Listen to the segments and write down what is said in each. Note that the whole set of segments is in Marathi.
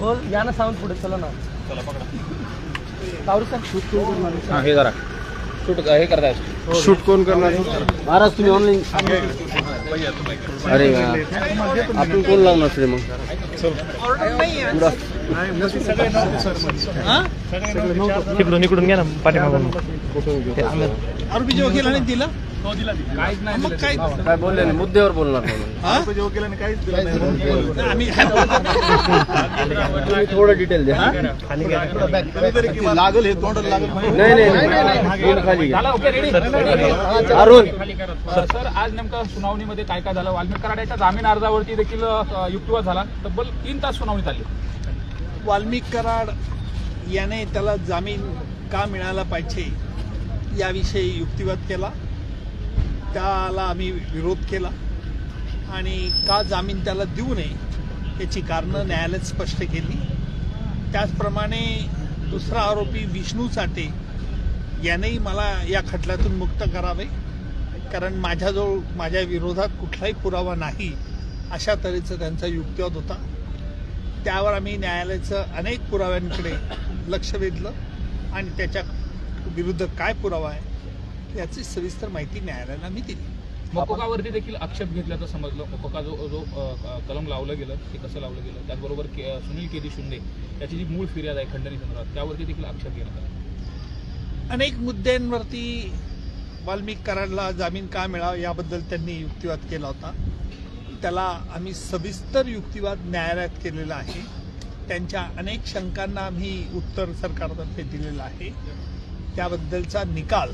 हो या ना साऊंड पुढे चला ना. तावरू सर हे जरा. शूट हे करताय? शूट कोण करणार? महाराज तुम्ही ऑनलाईन अरे. आपण कोण लावणार श्री मग तिकडून इकडून घ्या ना पाठीमागून आरोपीच्या वकिलाने दिलं काहीच नाही मग काय काय बोलले नाही मुद्द्यावर बोलणार म्हणून हा? आम्ही तुम्ही थोडं डिटेल द्या. लागल हे तोंड लागल नाही. नाही, नाही खाली घ्या. झालं okay ready Arun. Sir sir आज नेमकं सुनावणीमध्ये काय काय झालं? वाल्मिक कराड्याच्या जामीन अर्जावरती देखील अ, युक्तिवाद झाला. तब्बल तीन तास सुनावणी चालली वाल्मिक कराड याने त्याला जामीन का मिळाला पाहिजे याविषयी युक्तिवाद केला? त्याला आम्ही विरोध केला. आणि का जामीन त्याला देऊ नये याची कारणं न्यायालयात स्पष्ट केली. त्याचप्रमाणे दुसरा आरोपी विष्णू चाटे यानेही मला या खटल्यातून मुक्त करावे. कारण माझ्याजवळ माझ्या विरोधात कुठलाही पुरावा नाही अशा तऱ्हेचा त्यांचा युक्तिवाद होता. त्यावर आम्ही न्यायालयाचं अनेक पुराव्यांकडे लक्ष वेधलं. आणि त्याच्या विरुद्ध काय पुरावा आहे याची सविस्तर माहिती न्यायालयाला मी दिली मकोकावरती देखील आक्षेप घेतल्याचं समजलं. मकोका जो जो कलम लावलं गेलं ते कसं लावलं गेलं त्याचबरोबर के सुनील केदी शिंदे याची जी मूळ फिर्याद आहे खंडणी संदर्भात त्यावरती देखील आक्षेप घेण्यात आला. अनेक मुद्द्यांवरती वाल्मिक कराडला जामीन का मिळावा याबद्दल त्यांनी युक्तिवाद केला होता. त्याला आम्ही सविस्तर युक्तिवाद न्यायालयात केलेला आहे. त्यांच्या अनेक शंकांना आम्ही उत्तर सरकारतर्फे दिलेलं आहे. त्याबद्दलचा निकाल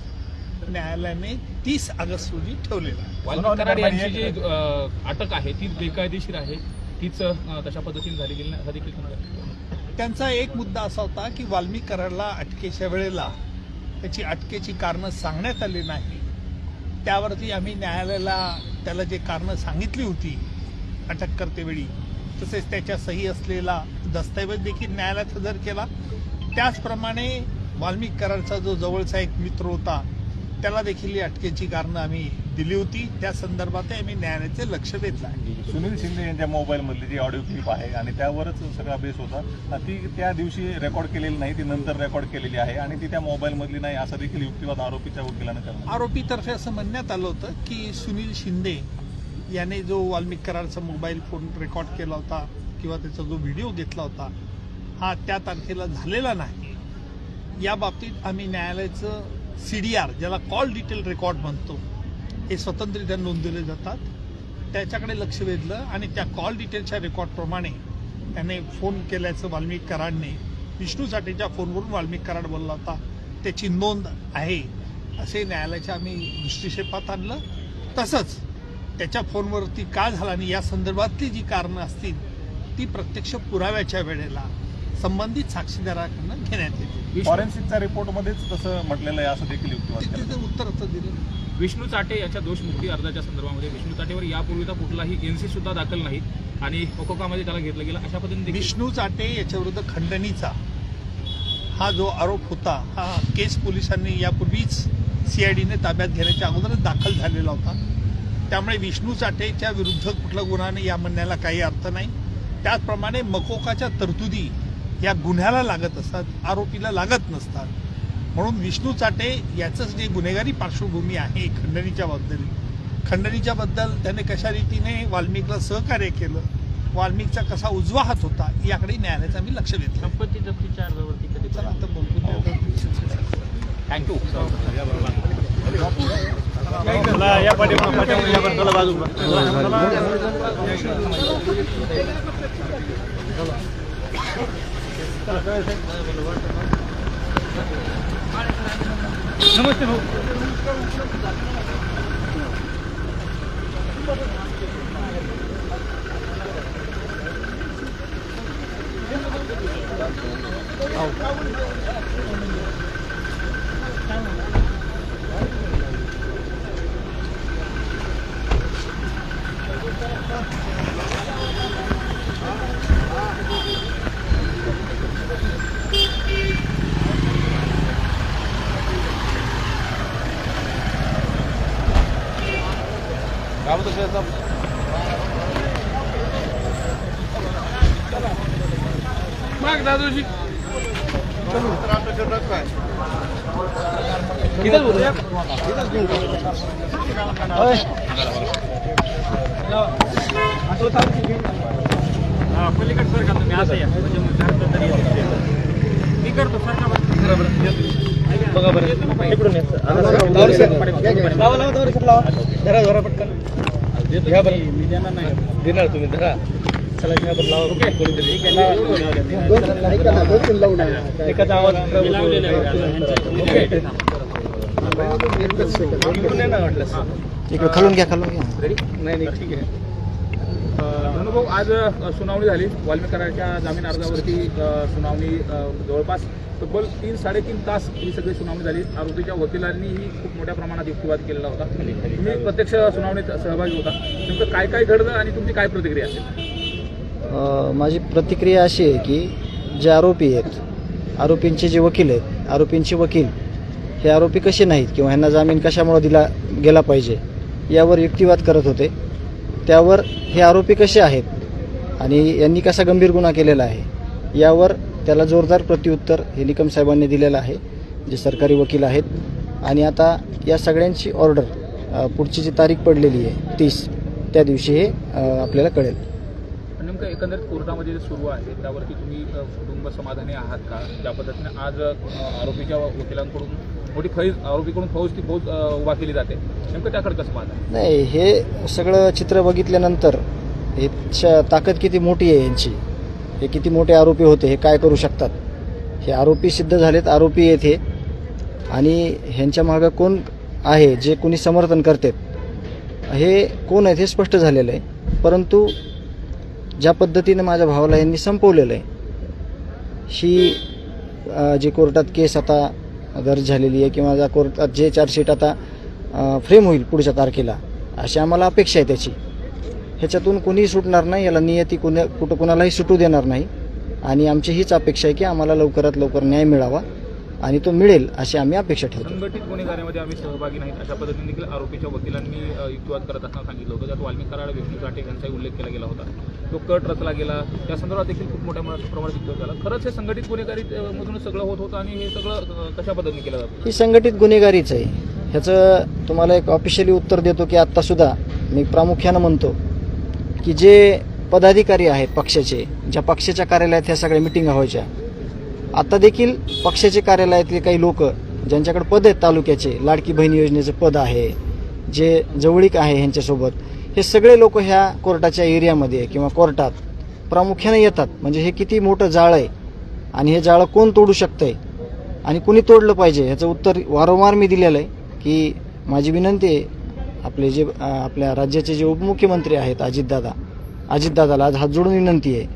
न्यायालयाने तीस ऑगस्ट रोजी ठेवलेला आहे. यांची जी अटक आहे ती बेकायदेशीर आहे तीच तशा पद्धतीने झाली गेली असा देखील त्यांचा एक मुद्दा असा होता की वाल्मिक कराडला अटकेच्या वेळेला त्याची अटकेची कारणं सांगण्यात आली नाही. त्यावरती आम्ही न्यायालयाला त्याला जे कारणं सांगितली होती अटक करतेवेळी तसेच त्याच्या सही असलेला दस्तऐवज देखील न्यायालयात हजर केला. त्याचप्रमाणे वाल्मिक कराडचा जो जवळचा एक मित्र होता त्याला देखील अटकेची कारणं आम्ही दिली होती. त्या संदर्भात आम्ही न्यायालयाचे लक्ष वेधलं आहे. सुनील शिंदे यांच्या मोबाईल मधली जी ऑडिओ क्लिप आहे आणि त्यावरच सगळा बेस होता. ती त्या दिवशी रेकॉर्ड केलेली नाही ती नंतर रेकॉर्ड केलेली आहे आणि ती त्या मोबाईल मधली नाही असा देखील युक्तिवाद आरोपीच्या वकिलानं करणार आरोपीतर्फे असं म्हणण्यात आलं होतं की सुनील शिंदे याने जो वाल्मिक कराडचा मोबाईल फोन रेकॉर्ड केला होता किंवा त्याचा जो व्हिडिओ घेतला होता हा त्या तारखेला झालेला नाही. या बाबतीत आम्ही न्यायालयाचं सी डी आर ज्याला कॉल डिटेल रेकॉर्ड म्हणतो हे स्वतंत्ररित्या नोंदवले जातात. त्याच्याकडे लक्ष वेधलं आणि त्या कॉल डिटेलच्या रेकॉर्डप्रमाणे त्याने फोन केल्याचं वाल्मिक कराडने विष्णू साठेच्या फोनवरून वाल्मिक कराड बोलला होता त्याची नोंद आहे असे न्यायालयाच्या आम्ही दृष्टिक्षेपात आणलं. तसंच त्याच्या फोनवरती का झाला आणि या संदर्भातली जी कारणं असतील ती प्रत्यक्ष पुराव्याच्या वेळेला संबंधित साक्षीदाराकडनं घेण्यात येते. फॉरेन्सिकच्या रिपोर्टमध्येच तसं म्हटलेलं आहे असं देखील युक्तिवाद उत्तर असं दिलं विष्णू चाटे याच्या दोषमुक्ती अर्जाच्या संदर्भामध्ये विष्णू चाटेवर यापूर्वीचा कुठलाही एनसी सुद्धा दाखल नाही आणि मकोकामध्ये त्याला घेतलं गेलं अशा पद्धतीने विष्णू चाटे याच्याविरुद्ध खंडणीचा हा जो आरोप होता हा केस पोलिसांनी यापूर्वीच सीआयडीने ताब्यात घेण्याच्या अगोदरच दाखल झालेला होता. त्यामुळे विष्णू चाटेच्या विरुद्ध कुठला गुन्हा नाही या म्हणण्याला काही अर्थ नाही. त्याचप्रमाणे मकोकाच्या तरतुदी या गुन्ह्याला लागत असतात आरोपीला लागत नसतात. म्हणून विष्णू चाटे याचंच जे गुन्हेगारी पार्श्वभूमी आहे खंडणीच्या बद्दल. खंडणीच्या बद्दल त्याने कशा रीतीने वाल्मिकला सहकार्य केलं वाल्मिकचा कसा उजवा हात होता याकडे न्यायालयाचा आम्ही लक्ष देतो संपत्ती जप्तीच्या अर्जावरती कधी चला आता बोलतो. थँक्यू नमस्ते भाऊ Oh. కాబట్టి చేద్దాం माग दादूजी किधर बोल रहे पलीकड सर का तुम्ही असं या म्हणजे मग जास्त तरी मी करतो सर का बघा बरं इकडून येतो लावा लावा जरा जरा पटकन घ्या बरं. देणार तुम्ही धरा. चला घ्या बरं लावा. कोणीतरी. एकाचा आवाज. इकडे खालून घ्या खालून घ्या. नाही नाही ठीक आहे. धनुभाऊ आज सुनावणी झाली. वाल्मिक कराडच्या जामीन अर्जावरती सुनावणी जवळपास तब्बल तीन साडेतीन तास ही सगळी सुनावणी झाली. आरोपीच्या वकिलांनीही खूप मोठ्या प्रमाणात युक्तिवाद केलेला होता. तुम्ही प्रत्यक्ष सुनावणीत सहभागी होता. नेमकं काय काय घडलं आणि तुमची काय प्रतिक्रिया असेल? माझी प्रतिक्रिया अशी आहे की जे आरोपी आहेत आरोपींचे जे वकील आहेत आरोपींचे वकील हे आरोपी कसे नाहीत किंवा ह्यांना जामीन कशामुळे दिला गेला पाहिजे यावर युक्तिवाद करत होते. त्यावर हे आरोपी कसे आहेत आणि यांनी कसा गंभीर गुन्हा केलेला आहे यावर त्याला जोरदार प्रत्युत्तर हे निकम साहेबांनी दिलेलं आहे जे सरकारी वकील आहेत. आणि आता या सगळ्यांची ऑर्डर पुढची जी तारीख पडलेली आहे तीस त्या दिवशी हे आपल्याला कळेल. नेमकं एकंदरीत कोर्टामध्ये जे सुरू आहे त्यावरती तुम्ही कुटुंब समाधानी आहात का? ज्या पद्धतीने आज आरोपीच्या वकिलांकडून मोठी फौज आरोपीकडून फौज ती फौज उभा केली जाते. नेमकं त्याकडे कसं पाहता? नाही हे सगळं चित्र बघितल्यानंतर हे ताकद किती मोठी आहे यांची? हे किती मोठे आरोपी होते हे काय करू शकतात? हे आरोपी सिद्ध झालेत आरोपी येथे. आणि ह्यांच्या मागं कोण आहे जे कोणी समर्थन करतात? हे कोण आहेत हे स्पष्ट झालेलं आहे. परंतु ज्या पद्धतीनं माझ्या भावाला यांनी संपवलेलं आहे ही जी कोर्टात केस आता दर्ज झालेली आहे किंवा ज्या कोर्टात जे चार्जशीट आता फ्रेम होईल पुढच्या तारखेला अशी आम्हाला अपेक्षा आहे त्याची. ह्याच्यातून कोणीही सुटणार नाही याला नियती कुणा कुठं कुणालाही सुटू देणार नाही. आणि आमची हीच अपेक्षा आहे की आम्हाला लवकरात लवकर न्याय मिळावा आणि तो मिळेल अशी आम्ही अपेक्षा ठेवतो. संघटित गुन्हेगारीमध्ये आम्ही सहभागी नाहीत अशा पद्धतीने देखील आरोपीच्या वकिलांनी युक्तिवाद करत असताना सांगितलं होतं. त्यात वाल्मिक कराड विष्णू साठे यांचाही उल्लेख केला गेला होता. तो कट रचला गेला. त्या संदर्भात देखील खूप मोठ्या प्रमाणात युक्तिवाद झाला. खरंच हे संघटित गुन्हेगारी अ, मधूनच सगळं होत होतं आणि हे सगळं कशा पद्धतीने केलं जातं? ही संघटित गुन्हेगारीच आहे. ह्याचं तुम्हाला एक ऑफिशियली उत्तर देतो की आत्तासुद्धा मी प्रामुख्यानं म्हणतो की जे पदाधिकारी आहेत पक्षाचे ज्या पक्षाच्या कार्यालयात ह्या सगळ्या मिटिंगा व्हायच्या आता देखील पक्षाचे कार्यालयातले काही लोक ज्यांच्याकडे पद आहेत तालुक्याचे लाडकी बहीण योजनेचं पद आहे जे जवळीक आहे ह्यांच्यासोबत हे सगळे लोक ह्या कोर्टाच्या एरियामध्ये किंवा कोर्टात प्रामुख्याने येतात. म्हणजे हे किती मोठं जाळं आहे आणि हे जाळं कोण तोडू शकतंय आणि कुणी तोडलं पाहिजे ह्याचं उत्तर वारंवार मी दिलेलं आहे की माझी विनंती आहे आपले जे आपल्या राज्याचे जे उपमुख्यमंत्री आहेत अजितदादा अजितदादाला आज हात जोडून विनंती आहे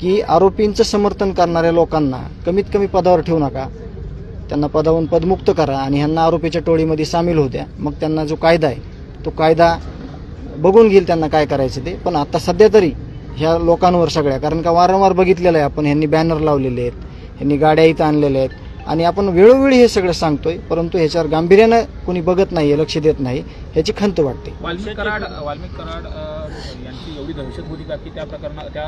की आरोपींचं समर्थन करणाऱ्या लोकांना कमीत कमी पदावर ठेवू नका. त्यांना पदावरून पदमुक्त करा आणि ह्यांना आरोपीच्या टोळीमध्ये सामील होत्या मग त्यांना जो कायदा आहे तो कायदा बघून घेईल त्यांना काय करायचं ते. पण आता सध्या तरी ह्या लोकांवर सगळ्या कारण का वारंवार बघितलेलं आहे आपण ह्यांनी बॅनर लावलेले आहेत ह्यांनी गाड्या इथं आणलेल्या आहेत. आणि आपण वेळोवेळी हे सगळं सांगतोय परंतु ह्याच्यावर गांभीर्यानं कोणी बघत नाही लक्ष देत नाही ह्याची खंत वाटते. वाल्मिक कराड वाल्मिक कराड यांची एवढी दहशत होती का की त्या प्रकरणा त्या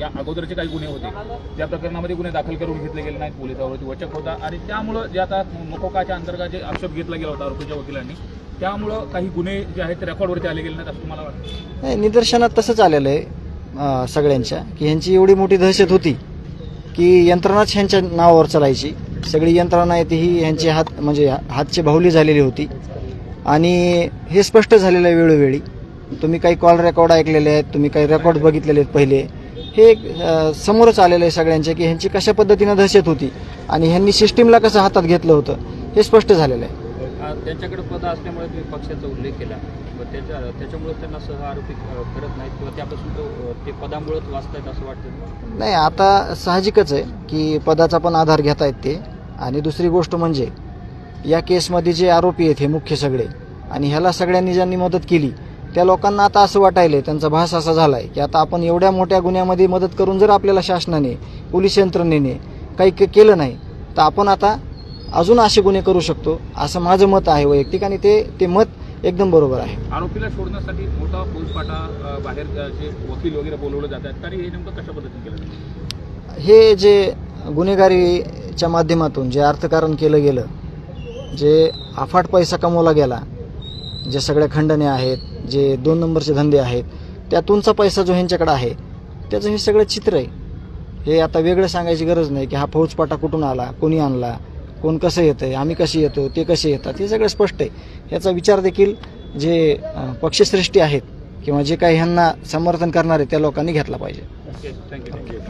या अगोदरचे काही गुन्हे होते. त्या प्रकरणामध्ये गुन्हे दाखल करून घेतले गेले नाहीत पोलिसावरती वचक होता. आणि त्यामुळं जे आता मकोकाच्या अंतर्गत जे आक्षेप घेतला गेला होता आरोपीच्या वकिलांनी त्यामुळं काही गुन्हे जे आहेत ते रेकॉर्डवरती आले गेले नाहीत असं तुम्हाला वाटतं? नाही निदर्शनात तसंच आलेलं आहे सगळ्यांच्या की ह्यांची एवढी मोठी दहशत होती की यंत्रणाच ह्यांच्या नावावर चालायची. सगळी यंत्रणा आहे ही ह्यांची हात म्हणजे हातची बाहुली झालेली होती. आणि हे स्पष्ट झालेलं आहे वेळोवेळी. तुम्ही काही कॉल रेकॉर्ड ऐकलेले आहेत तुम्ही काही रेकॉर्ड बघितलेले आहेत पहिले. हे समोरच आलेलं आहे सगळ्यांचे की ह्यांची कशा पद्धतीनं दहशत होती आणि ह्यांनी सिस्टीमला कसं हातात घेतलं होतं हे स्पष्ट झालेलं आहे. त्यांच्याकडे पद असल्यामुळे तुम्ही पक्षाचा उल्लेख केला. व त्याच्या त्याच्यामुळे त्यांना सह आरोपी करत नाहीत किंवा त्यापासून तो ते पदामुळेच वाचतायत असं वाटतं नाही आता साहजिकच आहे की पदाचा पण आधार घेता येत ते. आणि दुसरी गोष्ट म्हणजे या केसमध्ये जे आरोपी आहेत हे मुख्य सगळे आणि ह्याला सगळ्यांनी ज्यांनी मदत केली त्या लोकांना आता असं वाटायलंय त्यांचा भास असा झालाय की आता आपण एवढ्या मोठ्या गुन्ह्यामध्ये मदत करून जर आपल्याला शासनाने पोलीस यंत्रणेने काही केलं नाही तर आपण आता अजून असे गुन्हे करू शकतो असं माझं मत आहे वैयक्तिक आणि ते ते मत एकदम बरोबर आहे आरोपीला शोधण्यासाठी मोठा फौजफाटा अ, बाहेर जे वकील वगैरे बोलवले जातात तरी हे नेमकं कशा पद्धतीने केलं? हे जे गुन्हेगारीच्या माध्यमातून जे अर्थकारण केलं गेलं जे अफाट पैसा कमवला गेला जे सगळ्या खंडने आहेत जे दोन नंबरचे धंदे आहेत त्यातूनचा पैसा जो ह्यांच्याकडे आहे त्याचं हे सगळं चित्र आहे हे आता वेगळं सांगायची गरज नाही की हा फौजपाटा कुठून आला कोणी आणला कोण कसं येतं आहे आम्ही कसे येतो ते कसे येतात हे सगळं स्पष्ट आहे. याचा विचार देखील जे पक्षश्रेष्ठी आहेत किंवा जे काही ह्यांना समर्थन करणारे त्या लोकांनी घेतला पाहिजे. थँक्यू